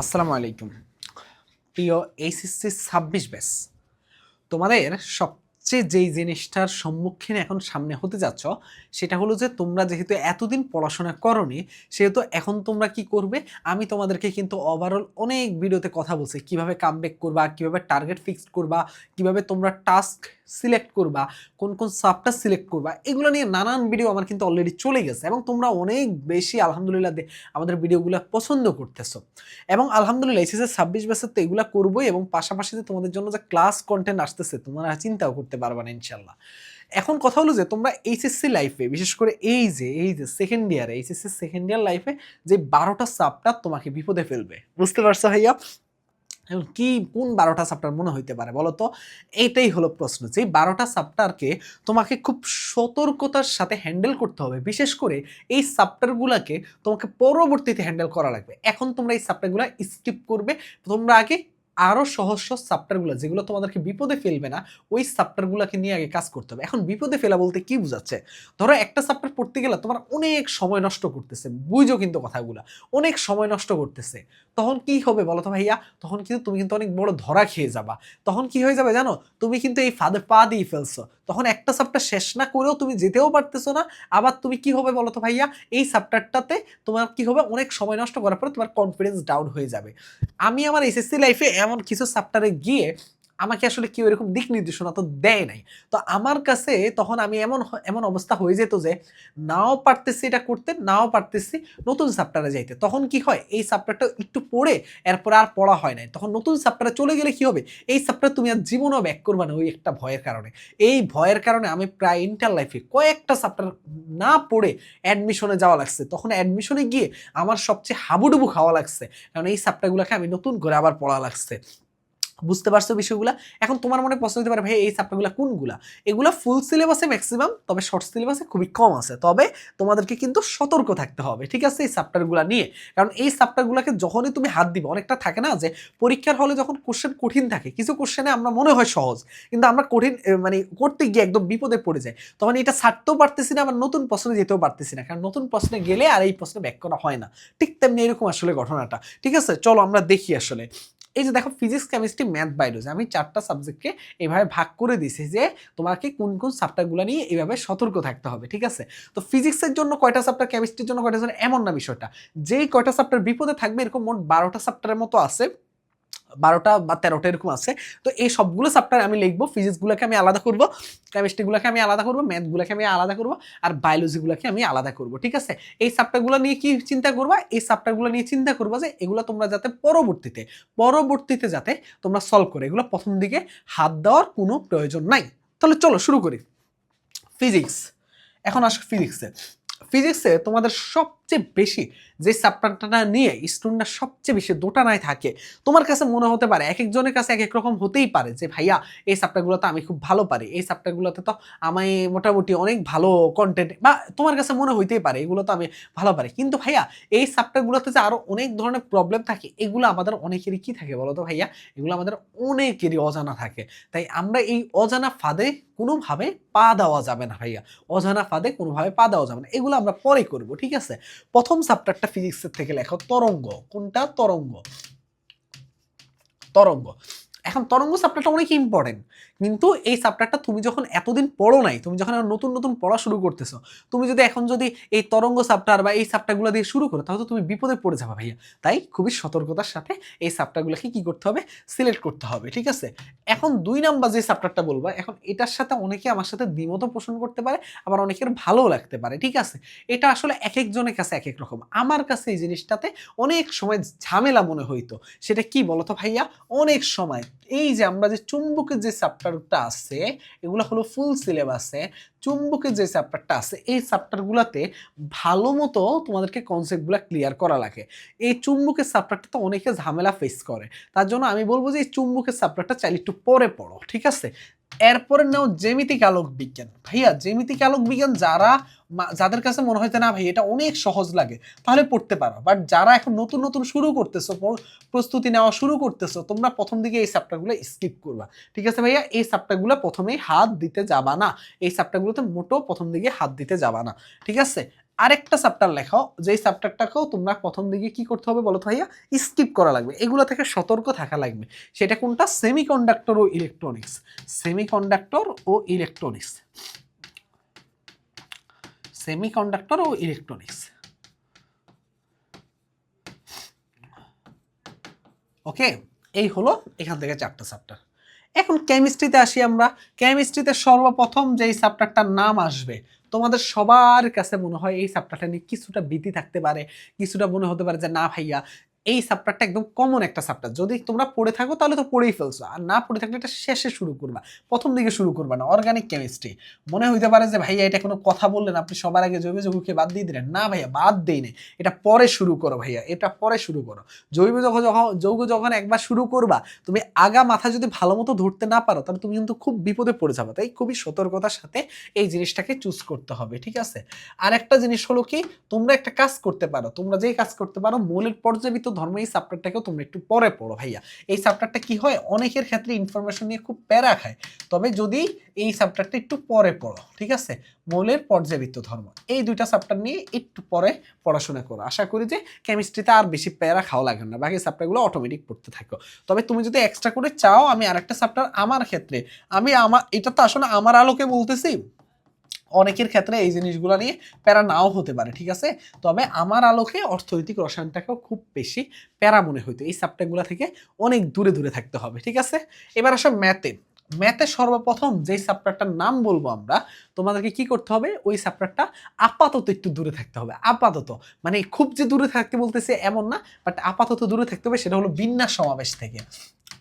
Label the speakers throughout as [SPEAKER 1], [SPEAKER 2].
[SPEAKER 1] আসসালামু আলাইকুম। প্রিয় এইচএসসি ছাব্বিশ ব্যাস, তোমাদের সবচেয়ে যেই জিনিসটার সম্মুখীন এখন সামনে হতে যাচ্ছ, সেটা হলো যে তোমরা যেহেতু এতদিন পড়াশোনা করনি, সেহেতু এখন তোমরা কি করবে? আমি তোমাদেরকে কিন্তু ওভারঅল অনেক ভিডিওতে কথা বলছি। কীভাবে কামব্যাক করবা, কীভাবে টার্গেট ফিক্সড করবা, কীভাবে তোমরা টাস্ক সিলেক্ট করবা, কোন কোন সাবটা সিলেক্ট করবা, এগুলো নিয়ে নানান ভিডিও আমার কিন্তু অলরেডি চলে গেছে এবং তোমরা অনেক বেশি আলহামদুলিল্লাহ আমাদের ভিডিওগুলো পছন্দ করতেছো। এবং আলহামদুলিল্লাহ এসএসএ ছাব্বিশ বছর তো এগুলো করবোই এবং পাশাপাশি যে তোমাদের জন্য যে ক্লাস কন্টেন্ট আসতেছে, তোমরা চিন্তাও করতে পারবা না ইনশাল্লাহ এখন কথা হলো যে তোমরা এইচএসসি লাইফে বিশেষ করে এই যে এই যে সেকেন্ড ইয়ারে এইচএসসি সেকেন্ড ইয়ার লাইফে যে বারোটা সাবটা তোমাকে বিপদে ফেলবে। বুঝতে পারছ ভাইয়া? কি, কোন বারোটা চাপ্টার মনে হইতে পারে বলো তো এইটাই হলো প্রশ্ন। যে বারোটা চাপ্টারকে তোমাকে খুব সতর্কতার সাথে হ্যান্ডেল করতে হবে। বিশেষ করে এই চাপ্টারগুলোকে তোমাকে পরবর্তীতে হ্যান্ডেল করা লাগবে। এখন তোমরা এই চাপ্টারগুলো স্কিপ করবে। তোমরা আগে আরও সহজ সহজ যেগুলো তোমাদেরকে বিপদে ফেলবে না, ওই সাপ্টারগুলোকে নিয়ে আগে কাজ করতে হবে। এখন বিপদে ফেলা বলতে কি বোঝাচ্ছে? ধরো একটা সাপ্টার পড়তে গেলে তোমার অনেক সময় নষ্ট করতেছে, বুঝো কিন্তু কথাগুলো, অনেক সময় নষ্ট করতেছে। তখন কি হবে বলো তো ভাইয়া? তখন কিন্তু তুমি কিন্তু অনেক বড় ধরা খেয়ে যাবা। তখন কি হয়ে যাবে জানো? তুমি কিন্তু এই ফাঁদে পা দিয়ে ফেলছো। তখন একটা সাপ্টার শেষ না করেও তুমি যেতেও পারতেছো না। আবার তুমি কি হবে বলো তো ভাইয়া? এই সাপ্টারটাতে তোমার কি হবে? অনেক সময় নষ্ট করার পরে তোমার কনফিডেন্স ডাউন হয়ে যাবে। আমি আমার এসএসসি লাইফে এমন কিছু চ্যাপ্টারে গিয়ে আমাকে আসলে কেউ এরকম দিক নির্দেশনা তো দেয় নাই। তো আমার কাছে তখন আমি এমন এমন অবস্থা হয়ে যেত যে, নাও পারতেছি এটা করতে, নাও পারতেছি নতুন সাপ্টারে যাইতে। তখন কি হয়, এই সাপ্টারটা একটু পড়ে এরপর আর পড়া হয় নাই। তখন নতুন সাপ্টারে চলে গেলে কি হবে, এই সাপ্টার তুমি আর জীবনও ব্যাক করবে না ওই একটা ভয়ের কারণে। এই ভয়ের কারণে আমি প্রায় ইন্টার লাইফে কয়েকটা সাপ্টার না পড়ে অ্যাডমিশনে যাওয়া লাগছে। তখন অ্যাডমিশনে গিয়ে আমার সবচেয়ে হাবুডুবু খাওয়া লাগছে। কারণ এই সাপ্টারগুলোকে আমি নতুন করে আবার পড়া লাগছে। বুঝতে পারছ বিষয়গুলো? এখন তোমার মনে প্রশ্ন হতে পারে, ভাই, এই সাপ্টারগুলো কোনগুলা? এগুলো ফুল সিলেবাসে ম্যাক্সিমাম তবে শর্ট সিলেবাসে খুবই কম আছে। তবে তোমাদেরকে কিন্তু সতর্ক থাকতে হবে, ঠিক আছে, এই সাপ্টারগুলো নিয়ে। কারণ এই সাপ্টারগুলোকে যখনই তুমি হাত দিবে, অনেকটা থাকে না যে, পরীক্ষার হলে যখন কোশ্চেন কঠিন থাকে, কিছু কোশ্চেনে আমরা মনে হয় সহজ, কিন্তু আমরা কঠিন মানে করতে গিয়ে একদম বিপদে পড়ে যাই। তখন এটা ছাড়তেও পারতেছি না, আবার নতুন প্রশ্নে যেতেও পারতেছি না, কারণ নতুন প্রশ্নে গেলে আর এই প্রশ্নে ব্যাক করা হয় না। ঠিক তেমনি এরকম আসলে ঘটনাটা, ঠিক আছে? চলো আমরা দেখি আসলে। এই যে দেখো ফিজিক্স কেমিস্ট্রি ম্যাথ বায়োলজি আমি চারটা সাবজেক্টকে এভাবে ভাগ করে দিয়েছি যে তোমাকে কোন কোন সাবটারগুলো নিয়ে এভাবে সতর্ক থাকতে হবে, ঠিক আছে? তো ফিজিক্সের জন্য কয়টা সাবজেক্ট কেমিস্ট্রির জন্য কয়টা এমন না বিষয়টা। যেই কয়টা সাবটার বিপদে থাকবে, এরকম মোট বারোটা সাবজেক্টের মতো আছে। বারোটা বা তেরোটা এরকম আছে। তো এই সবগুলো সাবটার আমি লিখব ফিজিক্সগুলোকে আমি আলাদা করব কেমিস্ট্রিগুলোকে আমি আলাদা করব ম্যাথগুলোকে আমি আলাদা করব, আর বায়োলজিগুলোকে আমি আলাদা করব, ঠিক আছে? এই সাবটারগুলো নিয়ে কি চিন্তা করবা? এই সাবটারগুলো নিয়ে চিন্তা করবা যে এগুলো তোমরা যাতে পরবর্তীতে পরবর্তীতে যাতে তোমরা সলভ করে। এগুলো প্রথম দিকে হাত দেওয়ার কোনো প্রয়োজন নাই। তাহলে চলো শুরু করি। ফিজিক্স এখন আসো ফিজিক্সে ফিজিক্সে তোমাদের সবচেয়ে বেশি যে চ্যাপ্টারটা নিয়ে স্টুডেন্টরা সবচেয়ে বেশি দোটানায় থাকে, তোমার কাছে মনে হতে পারে, এক একজনের কাছে এক এক রকম হতেই পারে যে, ভাইয়া, এই চ্যাপ্টারগুলোতে আমি খুব ভালো পারি, এই চ্যাপ্টারগুলোতে তো আমি মোটামুটি অনেক ভালো কন্টেন্ট বা তোমার কাছে মনে হইতেই পারে, এগুলো তো আমি ভালো পারি। কিন্তু ভাইয়া, এই চ্যাপ্টারগুলোতে যে আরও অনেক ধরনের প্রবলেম থাকে, এগুলো আমাদের অনেকেরই কী থাকে বলো তো ভাইয়া? এগুলো আমাদের অনেকেরই অজানা থাকে। তাই আমরা এই অজানা ফাঁদে কোনোভাবে পা দেওয়া যাবে না, ভাইয়া। অজানা ফাঁদে কোনোভাবে পা দেওয়া যাবে না। এগুলো আমরা পরে করব, ঠিক আছে? প্রথম চ্যাপ্টারটা ফিজিক্সের থেকে লেখো। তরঙ্গ। কোনটা? তরঙ্গ। তরঙ্গ। এখন তরঙ্গ চ্যাপ্টারটা অনেক ইম্পর্টেন্ট কিন্তু এই চ্যাপ্টারটা তুমি যখন এতদিন পড়ো নাই, তুমি যখন নতুন নতুন পড়া শুরু করতেছো, তুমি যদি এখন যদি এই তরঙ্গ চ্যাপ্টার বা এই চ্যাপ্টারগুলো দিয়ে শুরু করো, তাহলে তো তুমি বিপদে পড়ে যাবে ভাইয়া। তাই খুবই সতর্কতার সাথে এই চ্যাপ্টারগুলোকে কী করতে হবে? সিলেক্ট করতে হবে, ঠিক আছে? এখন দুই নাম্বার যে চ্যাপ্টারটা বলব, এখন এটার সাথে অনেকে আমার সাথে দ্বিমত পোষণ করতে পারে, আবার অনেকের ভালো লাগতে পারে, ঠিক আছে? এটা আসলে এক একজনের কাছে এক এক রকম। আমার কাছে এই জিনিসটাতে অনেক সময় ঝামেলা মনে হইতো। সেটা কি বলতো ভাইয়া? অনেক সময় এই যে আমরা যে চুম্বকের যে চ্যাপ্টারটা আছে, এগুলো হলো ফুল সিলেবাসে চুম্বকের যে চ্যাপ্টারটা আছে, এই চ্যাপ্টারগুলোতে ভালো মতো তোমাদেরকে কনসেপ্টগুলো ক্লিয়ার করা লাগে। এই চুম্বকের চ্যাপ্টারটা তো অনেকে ঝামেলা ফেস করে। তার জন্য আমি বলব যে এই চুম্বকের চ্যাপ্টারটা চাইলে একটু পরে পড়ো, ঠিক আছে? এরপরে নাও জ্যামিতিক আলোক বিজ্ঞান। ভাইয়া, জ্যামিতিক আলোক বিজ্ঞান যারা যাদের কাছে মনে হয় যে, না ভাই, এটা অনেক সহজ লাগে, তাহলে পড়তে পারো। বাট যারা এখন নতুন নতুন শুরু করতেছো প্রস্তুতি নেওয়া শুরু করতেছো, তোমরা প্রথম দিকে এই চ্যাপ্টারগুলো স্কিপ করবা। ঠিক আছে ভাইয়া? এই চ্যাপ্টারগুলো প্রথমেই হাত দিতে যাবা না। এই চ্যাপ্টারগুলোতে মোটো প্রথম দিকে হাত দিতে যাবা না। ঠিক আছে? আরেকটা চ্যাপ্টার লেখাও, যেই চ্যাপ্টারটাকেও তোমরা প্রথম দিকে কি করতে হবে বলো তো ভাইয়া? স্কিপ করা লাগবে। এগুলো থেকে সতর্ক থাকা লাগবে। সেটা কোনটা? সেমিকন্ডাক্টর ও ইলেকট্রনিক্স সেমিকন্ডাক্টর ও ইলেকট্রনিক্স সেমিকন্ডাক্টর ও ইলেকট্রনিক্স ওকে এই হলো এখান থেকে চারটা চ্যাপ্টার এখন কেমিস্ট্রিতে আসি আমরা। কেমিস্ট্রিতে সর্বপ্রথম যেই চ্যাপ্টারটার নাম আসবে, তোমাদের সবার কাছে মনে হয় এই চ্যাপ্টারটা নিয়ে কিছুটা ভীতি থাকতে পারে, কিছুটা মনে হতে পারে যে, না ভাইয়া এই চ্যাপ্টারটা একদম কমন একটা চ্যাপ্টার যদি তোমরা পড়ে থাকো, তাহলে তো পড়েই ফেলছো। আর না পড়ে থাকলে এটা শেষে শুরু করবা। প্রথম দিকে শুরু করবা না। অর্গানিক কেমিস্ট্রি মনে হইতে পারে যে, ভাইয়া, এটা কোনো কথা বললেন, আপনি সবার আগে জৈব যৌগকে বাদ দিয়ে দিলেন? না ভাইয়া, বাদ দেই নেই। এটা পরে শুরু করো ভাইয়া, এটা পরে শুরু করো। জৈব যখন যখন, যৌগ যখন একবার শুরু করবা, তুমি আগা মাথা যদি ভালো মতো ধরতে না পারো, তাহলে তুমি কিন্তু খুব বিপদে পড়ে যাবে। তাই খুবই সতর্কতার সাথে এই জিনিসটাকে চুজ করতে হবে, ঠিক আছে? আর একটা জিনিস হলো কি, তোমরা একটা কাজ করতে পারো। তোমরা যেই কাজ করতে পারো, মৌলিক পর্যাবৃত ধর্ম এই চ্যাপ্টারটাকেও তোমরা একটু পরে পড়ো ভাইয়া। এই চ্যাপ্টারটা কি হয়? অনেকের ক্ষেত্রে ইনফরমেশন নিয়ে খুব প্যারা খায়। তবে যদি এই চ্যাপ্টারটা একটু পরে পড়ো, ঠিক আছে? মৌলের পর্যাবৃত্ত ধর্ম। এই দুইটা চ্যাপ্টার নিয়ে একটু পরে পড়াশোনা করো। আশা করি যে কেমিস্ট্রিতে আর বেশি প্যারা খাওয়া লাগে না। বাকি চ্যাপ্টারগুলো অটোমেটিক পড়তে থাকো। তবে তুমি যদি এক্সট্রা করে চাও, আমি আরেকটা চ্যাপ্টার আমার ক্ষেত্রে, আমি আমার এটা তো আসলে আমার আলোকে বলতেছি। অনেকের ক্ষেত্রে এই জিনিসগুলো নিয়ে প্যারা নাও হতে পারে, ঠিক আছে? তবে আমার আলোকে অর্থনৈতিক রসায়নটাকেও খুব বেশি প্যারা মনে হইতো। এই সাবজেক্টগুলো থেকে অনেক দূরে দূরে থাকতে হবে, ঠিক আছে? এবার আসো ম্যাথে। ম্যাথে সর্বপ্রথম যেই চ্যাপ্টারটার নাম বলব আমরা, তোমাদেরকে কি করতে হবে? ওই চ্যাপ্টারটা আপাতত একটু দূরে থাকতে হবে। আপাতত। মানে খুব যে দূরে থাকতে বলতেছে এমন না বাট আপাতত দূরে থাকতে হবে, সেটা হলো বিন্যাস সমাবেশ থেকে।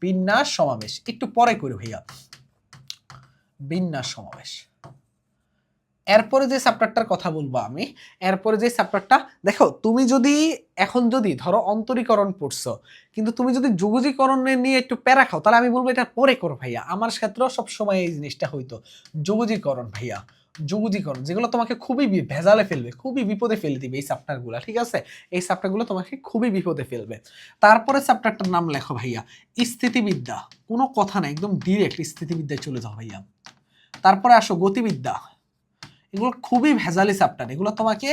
[SPEAKER 1] বিন্যাস সমাবেশ। একটু পরে করে ভাইয়া। বিন্যাস সমাবেশ। এরপরে যে চ্যাপ্টারটার কথা বলব আমি, এরপরে যে চ্যাপ্টারটা দেখো, তুমি যদি এখন যদি ধরো অন্তরীকরণ পড়ছো, কিন্তু তুমি যদি যুগজীকরণে নিয়ে একটু প্যারা খাও, তাহলে আমি বলব এটা পরে করো ভাইয়া। আমার ক্ষেত্রেও সবসময় এই জিনিসটা হইতো। যুগজীকরণ ভাইয়া, যুগজীকরণ, যেগুলো তোমাকে খুবই ভেজালে ফেলবে, খুবই বিপদে ফেলে দিবে এই চ্যাপ্টারগুলো ঠিক আছে? এই চ্যাপ্টারগুলো তোমাকে খুবই বিপদে ফেলবে। তারপরে চ্যাপ্টারটার নাম লেখো ভাইয়া, স্থিতিবিদ্যা। কোনো কথা না একদম ডিরেক্ট স্থিতিবিদ্যায় চলে যাও ভাইয়া। তারপরে আসো গতিবিদ্যা। এগুলো খুবই ভেজালি চ্যাপ্টার এগুলো তোমাকে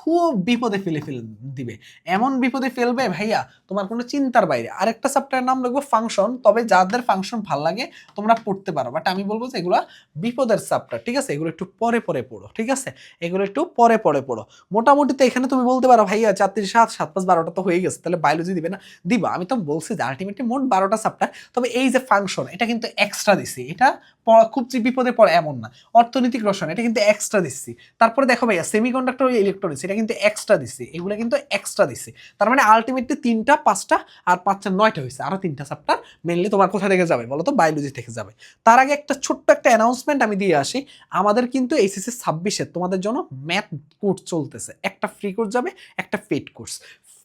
[SPEAKER 1] খুব বিপদে ফেলে ফেলে, দিবে। এমন বিপদে ফেলবে, ভাইয়া, তোমার কোনো চিন্তার বাইরে। আরেকটা চ্যাপ্টারের নাম লিখব ফাংশন তবে যাদের ফাংশন ভালো লাগে, তোমরা পড়তে পারো। বাট আমি বলব যে এগুলো বিপদের চ্যাপ্টার ঠিক আছে? এগুলো একটু পরে পরে পড়ো, ঠিক আছে? এগুলো একটু পরে পরে পড়ো। মোটামুটি তো এখানে তুমি বলতে পারো, ভাইয়া চার তিন সাত সাত পাঁচ বারোটা তো হয়ে গেছে, তাহলে বায়োলজি দিবে না? দিবা, আমি তো বলছি যে আলটিমেটলি মোট বারোটা চ্যাপ্টার তবে এই যে ফাংশন এটা কিন্তু এক্সট্রা দিছি। এটা খুব যে বিপদে পড়ে এমন না। অর্থনৈতিক রসায়ন, এটা কিন্তু এক্সট্রা দিচ্ছি। তারপরে দেখো ভাইয়া সেমিকন্ডাক্টর ইলেকট্রনিক্স এটা কিন্তু এক্সট্রা দিচ্ছি। এগুলো কিন্তু এক্সট্রা দিচ্ছি। তার মানে আলটিমেটলি তিনটা, পাঁচটা আর পাঁচটা, নয়টা হয়েছে। আরও তিনটা চ্যাপ্টার মেনলি তোমার কোথা থেকে যাবে বলো তো বায়োলজি থেকে যাবে। তার আগে একটা ছোট্ট একটা অ্যানাউন্সমেন্ট আমি দিয়ে আসি। আমাদের কিন্তু এইচএসসি ছাব্বিশে তোমাদের জন্য ম্যাথ কোর্স চলতেছে। একটা ফ্রি কোর্স যাবে, একটা পেড কোর্স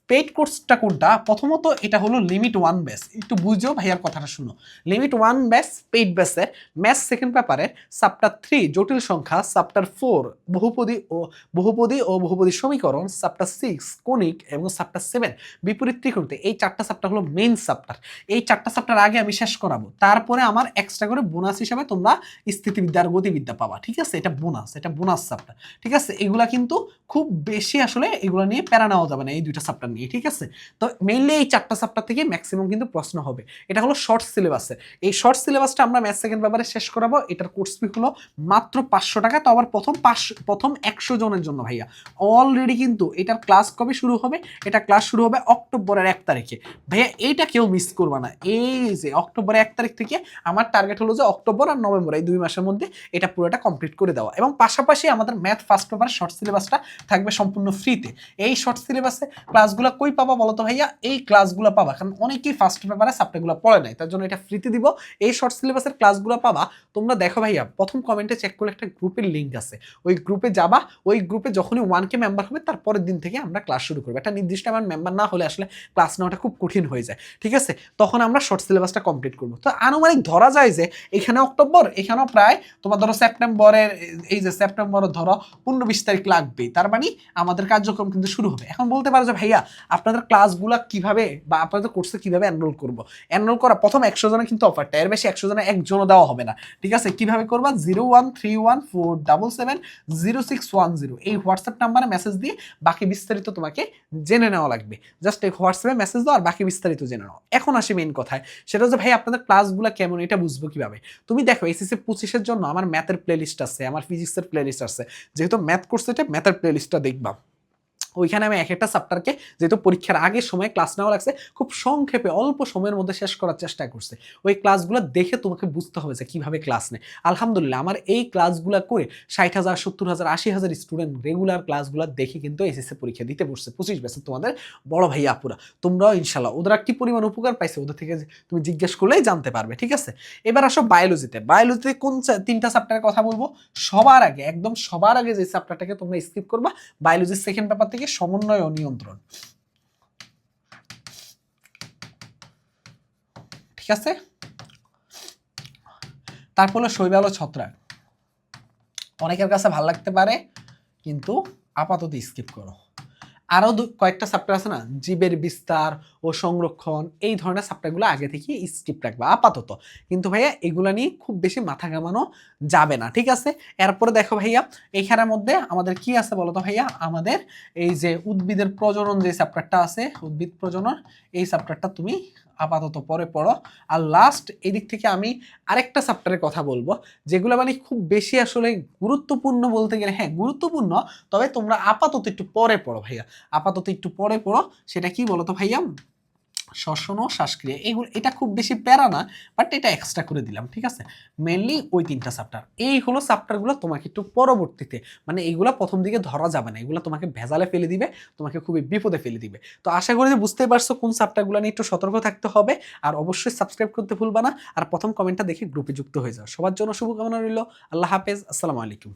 [SPEAKER 1] পেড কোর্সটা কোনটা? প্রথমত এটা হলো লিমিট ওয়ান ব্যাস একটু বুঝো ভাইয়ার কথাটা শুনো। লিমিট ওয়ান ব্যাস পেইড ব্যাসের ম্যাথ সেকেন্ড পেপারের চ্যাপ্টার থ্রি জটিল সংখ্যা চ্যাপ্টার ফোর বহুপদী ও বহুপদী ও বহুপদী সমীকরণ চ্যাপ্টার সিক্স কনিক এবং চ্যাপ্টার সেভেন বিপরীত ত্রিকোণতে এই চারটা চ্যাপ্টার হলো মেইন চ্যাপ্টার এই চারটা চ্যাপ্টার আগে আমি শেষ করাবো। তারপরে আমার এক্সট্রা করে বোনাস হিসাবে তোমরা স্থিতিবিদ্যা আর গতিবিদ্যা পাবা। ঠিক আছে? এটা বোনাস এটা বোনাস চ্যাপ্টার ঠিক আছে? এগুলা কিন্তু খুব বেশি আসলে এগুলো নিয়ে প্যারা নেওয়া যাবে না এই দুইটা চ্যাপ্টার নিয়ে ঠিক আছে? তো মেইনলি এই চারটা চ্যাপ্টার থেকে ম্যাক্সিমাম কিন্তু প্রশ্ন হবে। এটা হলো শর্ট সিলেবাসের এই শর্ট সিলেবাসটা আমরা ম্যাথ সেকেন্ড পেপারে শেষ করাবো। এটার কোর্স ফি হলো মাত্র পাঁচশো টাকা। তো আবার প্রথম পাঁচশো, প্রথম একশো জনের জন্য ভাইয়া। অলরেডি কিন্তু এটার ক্লাস কবে শুরু হবে? এটা ক্লাস শুরু হবে অক্টোবরের এক তারিখে। ভাইয়া, এইটা কেউ মিস করবা না। এই যে অক্টোবরের এক তারিখ থেকে আমার টার্গেট হলো যে অক্টোবর আর নভেম্বর, এই দুই মাসের মধ্যে এটা পুরোটা কমপ্লিট করে দেওয়া। এবং পাশাপাশি আমাদের ম্যাথ ফার্স্ট পেপার শর্ট সিলেবাসটা থাকবে সম্পূর্ণ ফ্রিতে এই শর্ট সিলেবাসে ক্লাসগুলো কই পাবা বলতো ভাইয়া? এই ক্লাসগুলো পাবা। কারণ অনেকেই ফার্স্ট পেপারে সাবজেক্টগুলো পড়ে নাই। তার জন্য এটা ফ্রিতে দিব। এই শর্ট সিলেবাসের ক্লাসগুলো পাবা। তোমরা দেখো ভাইয়া, প্রথম কমেন্টে চেক করলে একটা গ্রুপের লিঙ্ক আছে। ওই গ্রুপে যাবা, ওই গ্রুপে যখনই ওয়ান কে মেম্বার হবে তারপরের দিন থেকে আমরা ক্লাস শুরু করব। একটা নির্দিষ্ট আমার মেম্বার না হলে আসলে ক্লাস নেওয়াটা খুব কঠিন হয়ে যায়, ঠিক আছে? তখন আমরা শর্ট সিলেবাসটা কমপ্লিট করব। তো আনুমানিক ধরা যায় যে, এখানে অক্টোবর, এখানেও প্রায় তোমার ধরো সেপ্টেম্বরের, এই যে সেপ্টেম্বরের ধরো পনেরো বিশ তারিখ লাগবেই। তার মানে আমাদের কার্যক্রম কিন্তু শুরু হবে। এখন বলতে পারো যে ভাইয়া, আপনাদের ক্লাসগুলো কীভাবে বা আপনাদের কোর্সে কীভাবে এনরোল করব? এনরোল করা, প্রথম একশো জনের কিন্তু অফারটা এর বেশি একশো জনের একজনও দেওয়া হবে না ঠিক আছে? কীভাবে করবা? Zero one three one four double seven zero six one zero এই হোয়াটসঅ্যাপ নাম্বারে মেসেজ দিয়ে বাকি বিস্তারিত তোমাকে জেনে নেওয়া লাগবে। জাস্ট এই হোয়াটসঅ্যাপে মেসেজ দাও আর বাকি বিস্তারিত জেনে নাও। এখন আসি মেন কথায়। সেটা হচ্ছে, ভাই, আপনাদের ক্লাসগুলো কেমন? এটা বুঝব কীভাবে? তুমি দেখো এসএসসি পঁচিশের জন্য আমার ম্যাথের প্লেলিস্ট আছে, আমার ফিজিক্সের প্লেলিস্ট আছে। যেহেতু ম্যাথ কোর্স এটা ম্যাথের প্লেলিস্টটা দেখবা। ওইখানে আমি এক একটা চ্যাপ্টারকে যেহেতু পরীক্ষার আগে সময় ক্লাস নেওয়া লাগছে, খুব সংক্ষেপে অল্প সময়ের মধ্যে শেষ করার চেষ্টা করছে। ওই ক্লাসগুলো দেখে তোমাকে বুঝতে হবে যে কীভাবে ক্লাস নেয়। আলহামদুলিল্লাহ, আমার এই ক্লাসগুলো করে ষাট হাজার, সত্তর হাজার, আশি হাজার স্টুডেন্ট রেগুলার ক্লাসগুলো দেখে কিন্তু এসএসসি পরীক্ষা দিতে বসছে। পঁচিশ বছর তোমাদের বড় ভাই আপুরা। তোমরাও ইনশাল্লাহ ওদের কি পরিমাণ উপকার পাইছে ওদের থেকে তুমি জিজ্ঞেস করলেই জানতে পারবে, ঠিক আছে? এবার আসো বায়োলজিতে বায়োলজিতে কোন তিনটা চ্যাপ্টারের কথা বলব? সবার আগে, একদম সবার আগে যে চ্যাপ্টারটাকে তোমরা স্কিপ করবা বায়োলজির সেকেন্ড পেপার থেকে সমন্বয় ও নিয়ন্ত্রণ। ঠিক আছে? তারপর হলো শৈবাল ছত্রাক। অনেকের কাছে ভালো লাগতে পারে, কিন্তু আপাতত স্কিপ করো। আরও কয়েকটা চ্যাপ্টার আছে না? জীবের বিস্তার ও সংরক্ষণ, এই ধরনের চ্যাপ্টারগুলো আগে থেকে স্কিপ রাখবা, আপাতত। কিন্তু ভাইয়া, এগুলো নিয়ে খুব বেশি মাথা ঘামানো যাবে না, ঠিক আছে? এরপরে দেখো ভাইয়া এইখানের মধ্যে আমাদের কি আছে বলতো ভাইয়া? আমাদের এই যে উদ্ভিদের প্রজনন যে চ্যাপ্টারটা আছে, উদ্ভিদ প্রজনন, এই চ্যাপ্টারটা তুমি আপাতত পরে পড়ো। আর লাস্ট এদিক থেকে আমি আরেকটা চ্যাপ্টারের কথা বলব, যেগুলো মানে খুব বেশি আসলে গুরুত্বপূর্ণ বলতে গেলে হ্যাঁ গুরুত্বপূর্ণ, তবে তোমরা আপাতত একটু পরে পড়ো ভাইয়া। আপাতত একটু পরে পড়ো, সেটা কি বলো তো ভাইয়া? শ্বসন ও শ্বাসক্রিয়া, এগুলো, এটা খুব বেশি প্যারা না বাট এটা এক্সট্রা করে দিলাম, ঠিক আছে? মেনলি ওই তিনটা চ্যাপ্টার এই হলো চ্যাপ্টারগুলো তোমাকে একটু পরবর্তীতে মানে এইগুলো প্রথম দিকে ধরা যাবে না, এগুলো তোমাকে ভেজালে ফেলে দিবে, তোমাকে খুবই বিপদে ফেলে দিবে। তো আশা করি যে বুঝতেই পারছ কোন চ্যাপ্টারগুলো নিয়ে একটু সতর্ক থাকতে হবে, আর অবশ্যই সাবস্ক্রাইব করতে ভুলবা না, আর প্রথম কমেন্টটা দেখে গ্রুপে যুক্ত হয়ে যাও। সবার জন্য শুভকামনা রইল, আল্লাহ হাফেজ, আসসালামু আলাইকুম।